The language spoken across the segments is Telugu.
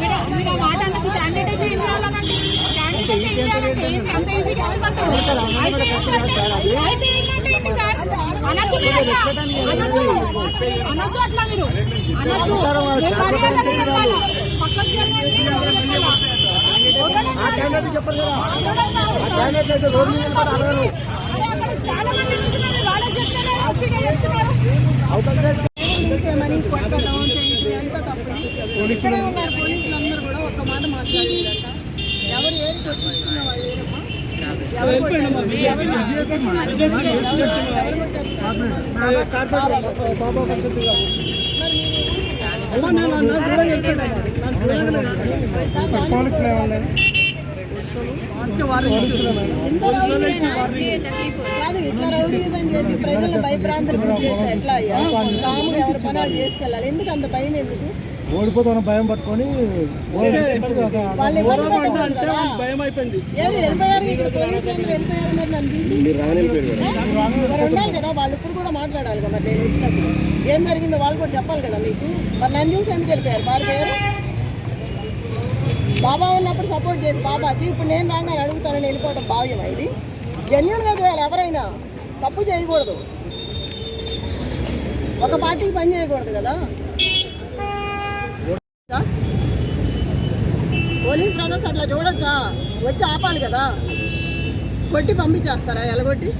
మీరు- మాట అన్నది క్యాండిడేట్ ఏం చేయాలనండి? క్యాండిడేట్ ఏం చేయాలంటే ఏంటి? అంత ఈజీ కాదు కదా. అయితే ఏంటంటే-? అనొద్దు. అనొద్దు. అనొద్దు అట్లా మీరు. అనొద్దు. చెప్పాలి. పక్కకు జరగండి, ఎవరు చెప్పాలా? ఒకటే ఆ క్యాండిడేట్ చెప్పరు కదా ఒకటే కాదు. ఆ క్యాండిడేట్ అయితే రోడ్డు మీద నిలబడి అడగరు అరే అక్కడ చాలా మంది నిల్చున్నారు. వాళ్ళే చెప్తేనే వచ్చి చెప్తున్నారు. అవతల సైడ్ చేసామని కొట్టడం చేయడం ఎంత తప్పు ఇది. ఇక్కడే ఉన్నారు పోలీసులు అందరూ కూడా ఒక్క మాట మాట్లాడారంట ఎవరు ఏది కొట్టించుకున్న వాళ్ళు? బాబా పరిస్థితి కాదు. మరి మీరు ఇట్లా రౌడీజం చేసి ప్రజలను భయభ్రాంతులు గురి చేస్తే ఎట్లా అయ్యా? ఎవరి పని వాళ్ళు చేసుకెళ్ళాలి. ఎందుకు అంత భయం ఎందుకు? ఓడిపోతాను భయం పట్టుకొని భయం అయిపోయింది. ఉండాలి కదా. వాళ్ళు ఇప్పుడు కూడా మాట్లాడాలి కదా నేను వచ్చినప్పుడు. ఏం జరిగిందో వాళ్ళు కూడా చెప్పాలి కదా మీకు. మరి నన్ను చూసి ఎందుకు వెళ్ళిపోయారు? పారిపోయారు? బాబా ఉన్నప్పుడు సపోర్ట్ చేసి బాబాకి ఇప్పుడు నేను రాగానే అడుగుతానని వెళ్ళిపోవడం భావ్యమా ఇది? జెన్యున్గా చేయాలి ఎవరైనా తప్పు చేయకూడదు. ఒక పార్టీకి పని చేయకూడదు కదా. పోలీస్ బ్రదర్స్ అట్లా చూడొచ్చా? వచ్చి ఆపాలి కదా. కొట్టి పంపించేస్తారా ఎలగొట్టి?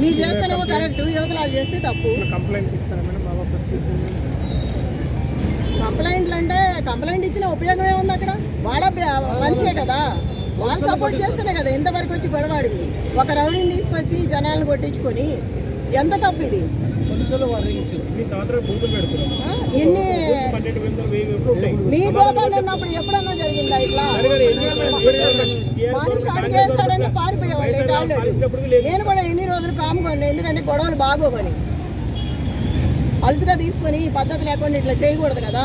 మీరు చేస్తేనేమో కరెక్ట్ యువతలు చేస్తే తప్పు. కంప్లైంట్ కంప్లైంట్లు అంటే కంప్లైంట్ ఇచ్చిన ఉపయోగం ఏముంది అక్కడ? వాళ్ళ మనిషే కదా. వాళ్ళు సపోర్ట్ చేస్తేనే కదా ఇంతవరకు వచ్చి గొడవాడింది. ఒక రౌడీని తీసుకొచ్చి జనాలను కొట్టించుకొని. ఎంత తప్పు ఇది? ఎన్ని మీ గోపాల్ ఉన్నప్పుడు ఎప్పుడన్నా జరిగిందా ఇట్లా? మనిషి అడిగేస్తాడని పారిపోయేవాళ్ళు ఆల్రెడీ. నేను కూడా ఎన్ని రోజులు కాముకోండి ఎందుకంటే గొడవలు బాగోవని. అలసిగా తీసుకొని పద్ధతి లేకుండా ఇట్లా చేయకూడదు కదా.